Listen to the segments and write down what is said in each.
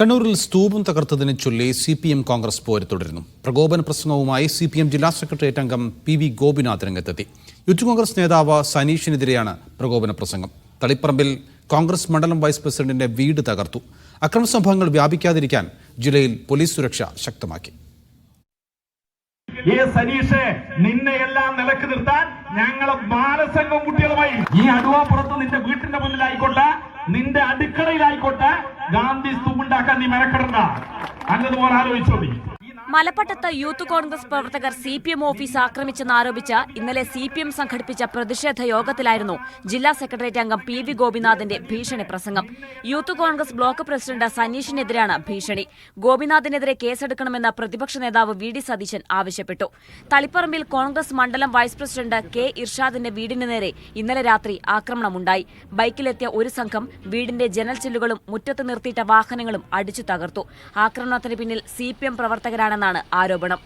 കണ്ണൂരിൽ സ്തൂപം തകർത്തതിനെ ചൊല്ലി സി പി എം കോൺഗ്രസ് പോര് തുടരുന്നു. പ്രകോപന പ്രസംഗവുമായി സി പി എം ജില്ലാ സെക്രട്ടേറിയറ്റ് അംഗം പി വി ഗോപിനാഥ് രംഗത്തെത്തി. യൂത്ത് കോൺഗ്രസ് നേതാവ് സനീഷിനെതിരെയാണ് പ്രകോപന പ്രസംഗം. തളിപ്പറമ്പിൽ കോൺഗ്രസ് മണ്ഡലം വൈസ് പ്രസിഡന്റിന്റെ വീട് തകർത്തു. അക്രമ സംഭവങ്ങൾ വ്യാപിക്കാതിരിക്കാൻ ജില്ലയിൽ പോലീസ് സുരക്ഷ ശക്തമാക്കി. ഏ സനീഷ് നിന്നെ എല്ലാം നിലയ്ക്ക് നിർത്താൻ ഞങ്ങളെ ബാലസംഘം കുട്ടികളുമായി. ഈ അടുവാപ്പുറത്ത് നിന്റെ വീട്ടിന്റെ മുന്നിലായിക്കോട്ടെ നിന്റെ അടുക്കളയിലായിക്കോട്ടെ നീ മെനക്കെടണ്ട നല്ലതുപോലെ നീ മലപ്പട്ടത്ത് യൂത്ത് കോൺഗ്രസ് പ്രവർത്തകർ സി പി എം ഓഫീസ് ആക്രമിച്ചെന്നാരോപിച്ച് ഇന്നലെ സി പി എം സംഘടിപ്പിച്ച പ്രതിഷേധ യോഗത്തിലായിരുന്നു ജില്ലാ സെക്രട്ടേറിയറ്റ് അംഗം പി വി ഗോപിനാഥിന്റെ ഭീഷണി പ്രസംഗം. യൂത്ത് കോൺഗ്രസ് ബ്ലോക്ക് പ്രസിഡന്റ് സനീഷിനെതിരാണ് ഭീഷണി. ഗോപിനാഥിനെതിരെ കേസെടുക്കണമെന്ന് പ്രതിപക്ഷ നേതാവ് വി ഡി സതീശൻ ആവശ്യപ്പെട്ടു. തളിപ്പറമ്പിൽ കോൺഗ്രസ് മണ്ഡലം വൈസ് പ്രസിഡന്റ് കെ ഇർഷാദിന്റെ വീടിന് നേരെ ഇന്നലെ രാത്രി ആക്രമണമുണ്ടായി. ബൈക്കിലെത്തിയ ഒരു സംഘം വീടിന്റെ ജനൽ ചില്ലുകളും മുറ്റത്ത് നിർത്തിയിട്ട വാഹനങ്ങളും അടിച്ചു തകർത്തു. ആക്രമണത്തിന് പിന്നിൽ സി പി എം പ്രവർത്തകരാണെന്നാണ് ആരോപണം.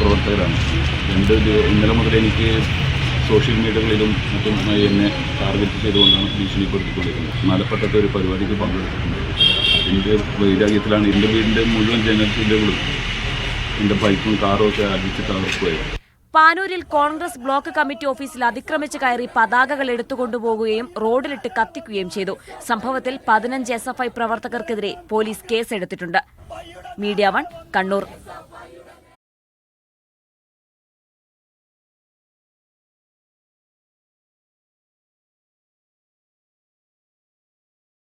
പ്രവർത്തകരാണ്. ഇന്നലെ മുതൽ എനിക്ക് സോഷ്യൽ മീഡിയകളിലും മറ്റും എന്നെ ടാർഗറ്റ് ചെയ്തുകൊണ്ടാണ് ഭീഷണിപ്പെടുത്തിക്കൊണ്ടിരിക്കുന്നത് മലപ്പട്ടത്തെ ഒരു പരിപാടിക്ക് പങ്കെടുത്തിട്ടുണ്ട്. എന്റെ വൈരാഗ്യത്തിലാണ്. എന്റെ വീടിന്റെ മുഴുവൻ ചില്ലുകളും എന്റെ ബൈക്കും കാറും ഒക്കെ അടിച്ച് തകർക്കുകയായിരുന്നു പാനൂരിൽ കോൺഗ്രസ് ബ്ലോക്ക് കമ്മിറ്റി ഓഫീസിൽ അതിക്രമിച്ച് കയറി പതാകകൾ എടുത്തുകൊണ്ടുപോകുകയും റോഡിലിട്ട് കത്തിക്കുകയും ചെയ്തു. സംഭവത്തിൽ പതിനഞ്ച് എസ് പ്രവർത്തകർക്കെതിരെ പോലീസ് കേസെടുത്തിട്ടുണ്ട്. Media one Kannur.